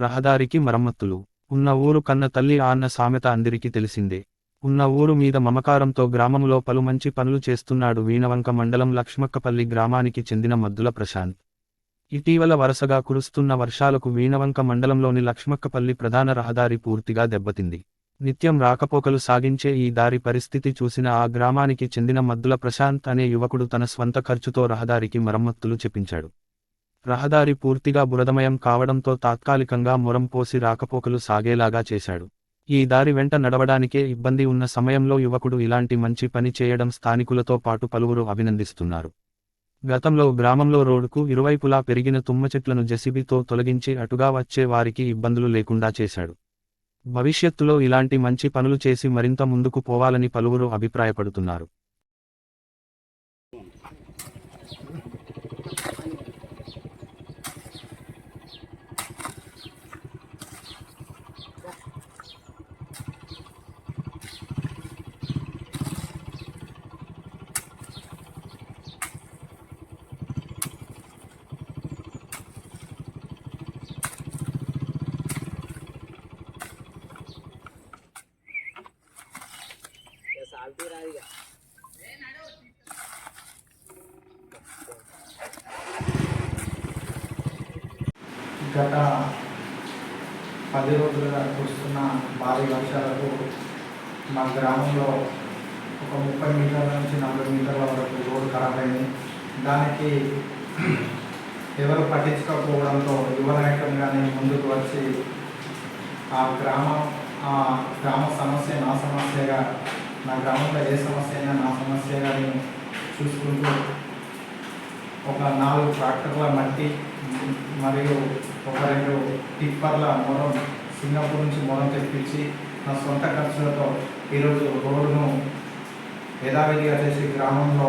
రహదారికి మరమ్మత్తులు. ఉన్న ఊరు కన్న తల్లి ఆన్న అన్న సామెత అందరికీ తెలిసిందే. ఉన్న ఊరు మీద మమకారంతో గ్రామంలో పలు మంచి పనులు చేస్తున్నాడు వీణవంక మండలం లక్ష్మక్కపల్లి గ్రామానికి చెందిన మద్దుల ప్రశాంత్. ఇటీవల వరుసగా కురుస్తున్న వర్షాలకు వీణవంక మండలంలోని లక్ష్మక్కపల్లి ప్రధాన రహదారి పూర్తిగా దెబ్బతింది. నిత్యం రాకపోకలు సాగించే ఈ దారి పరిస్థితి చూసిన ఆ గ్రామానికి చెందిన మద్దుల ప్రశాంత్ అనే యువకుడు తన స్వంత ఖర్చుతో రహదారికి మరమ్మత్తులు చెప్పించాడు. రహదారి పూర్తిగా బురదమయం కావడంతో తాత్కాలికంగా మొరం పోసి రాకపోకలు సాగేలాగా చేశాడు. ఈ దారి వెంట నడవడానికే ఇబ్బంది ఉన్న సమయంలో యువకుడు ఇలాంటి మంచి పని చేయడం స్థానికులతో పాటు పలువురు అభినందిస్తున్నారు. గతంలో గ్రామంలో రోడ్డుకు ఇరువైపులా పెరిగిన తుమ్మ చెట్లను జెసిబితో తొలగించి అటుగా వచ్చే వారికి ఇబ్బందులు లేకుండా చేశాడు. భవిష్యత్తులో ఇలాంటి మంచి పనులు చేసి మరింత ముందుకు పోవాలని పలువురు అభిప్రాయపడుతున్నారు. గత పది రోజులుగా కురుస్తున్న భారీ వర్షాలకు మా గ్రామంలో ఒక ముప్పై మీటర్ల నుంచి నలభై మీటర్ల వరకు రోడ్డు ఖరాబ్ అయింది. దానికి ఎవరు పట్టించుకోకపోవడంతో యువ కానీ ముందుకు వచ్చి ఆ గ్రామ ఆ గ్రామ సమస్య నా సమస్యగా నా గ్రామంలో ఏ సమస్య అయినా నా సమస్యగా నేను చూసుకుంటూ ఒక నాలుగు ట్రాక్టర్ల మట్టి మరియు ఒక రెండు టిప్పర్ల మొరం సింగపూర్ నుంచి మొరం తెప్పించి నా సొంత ఖర్చులతో ఈరోజు రోడ్డును యథావిధిగా చేసి గ్రామంలో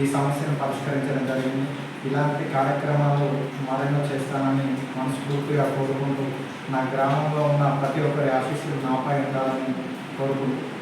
ఈ సమస్యను పరిష్కరించడం జరిగింది. ఇలాంటి కార్యక్రమాలు మరెన్నో చేస్తానని మనస్ఫూర్తిగా కోరుకుంటూ నా గ్రామంలో ఉన్న ప్రతి ఒక్కరి ఆశీస్సులు నాపై ఉండాలని కోరుకుంటున్నాను